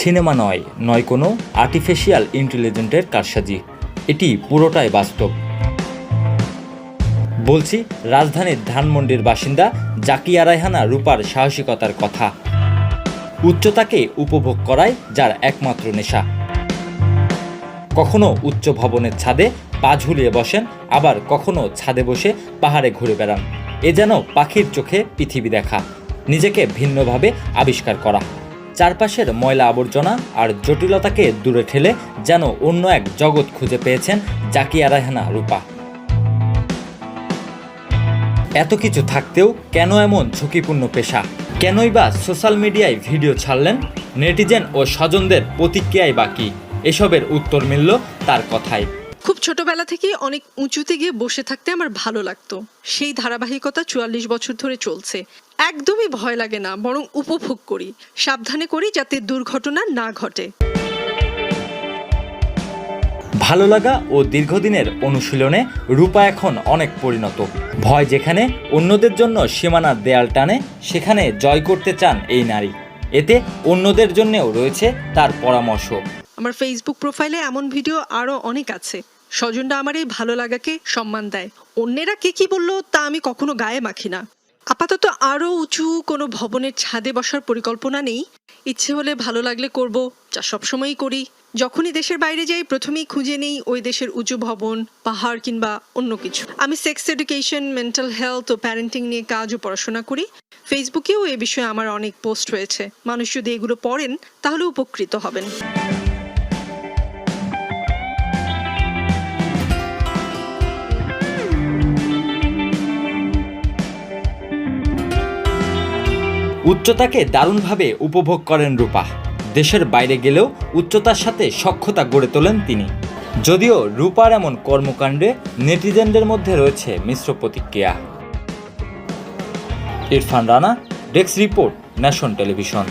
Cinema নয় নয় কোনো আর্টিফিশিয়াল ইন্টেলিজেন্টের কারসাজি। এটি পুরোটাই বাস্তব। বলছি, রাজধানীর ধানমন্ডির বাসিন্দা জাকিয়া রায়হানা রূপার সাহসিকতার কথা। উচ্চতাকে উপভোগ করায় যার একমাত্র নেশা। কখনো উচ্চ ভবনের ছাদে পা ঝুলিয়ে বসেন, আবার কখনো ছাদে বসে পাহাড়ে ঘুরে বেড়ান। এ যেন পাখির চোখে পৃথিবী দেখা, নিজেকে ভিন্নভাবে আবিষ্কার করা। চারপাশের ময়লা আবর্জনা আর জটিলতাকে দূরে ঠেলে যেন অন্য এক জগৎ খুঁজে পেয়েছেন জাকিয়া রায়হানা রূপা। এত কিছু থাকতেও কেন এমন ঝুঁকিপূর্ণ পেশা? কেনই বা সোশ্যাল মিডিয়ায় ভিডিও ছাড়লেন? নেটিজেন ও স্বজনদের প্রতিক্রিয়ায় বাকি এসবের উত্তর মিলল তার কথায়। খুব ছোটবেলা থেকে অনেক উঁচুতে গিয়ে বসে থাকতে আমার ভালো লাগতো। সেই ধারাবাহিকতা চুয়াল্লিশ বছর ধরে চলছে। একদমই ভয় লাগে না বরং উপভোগ করি। সাবধানে করি যাতে দুর্ঘটনা না ঘটে। ভালো লাগা ও দীর্ঘদিনের অনুশীলনে রূপা এখন অনেক পরিণত। ভয় যেখানে অন্যদের জন্য সীমানার দেয়াল টানে সেখানে জয় করতে চান এই নারী। এতে অন্যদের জন্যেও রয়েছে তার পরামর্শ। আমার ফেসবুক প্রোফাইলে এমন ভিডিও আরও অনেক আছে। স্বজনরা আমার এই ভালো লাগাকে সম্মান দেয়। অন্যেরা কে কি বলল তা আমি কখনো গায়ে মাখি না। আপাতত আরও উঁচু কোনো ভবনের ছাদে বসার পরিকল্পনা নেই। ইচ্ছে হলে ভালো লাগলে করব, যা সবসময়ই করি। যখনই দেশের বাইরে যাই, প্রথমেই খুঁজে নেই ওই দেশের উঁচু ভবন, পাহাড় কিংবা অন্য কিছু। আমি সেক্স এডুকেশন, মেন্টাল হেলথ ও প্যারেন্টিং নিয়ে কাজ ও পড়াশোনা করি। ফেসবুকেও এ বিষয়ে আমার অনেক পোস্ট হয়েছে মানুষ যদি এগুলো পড়েন, তাহলে উপকৃত হবেন। উচ্চতাকে দারুণভাবে উপভোগ করেন রূপা। দেশের বাইরে গেলেও উচ্চতার সাথে সক্ষতা গড়ে তোলেন তিনি। যদিও রূপার এমন কর্মকাণ্ডে নেটিজেনদের মধ্যে রয়েছে মিশ্র প্রতিক্রিয়া। Irfan Rana, desk report, nation television.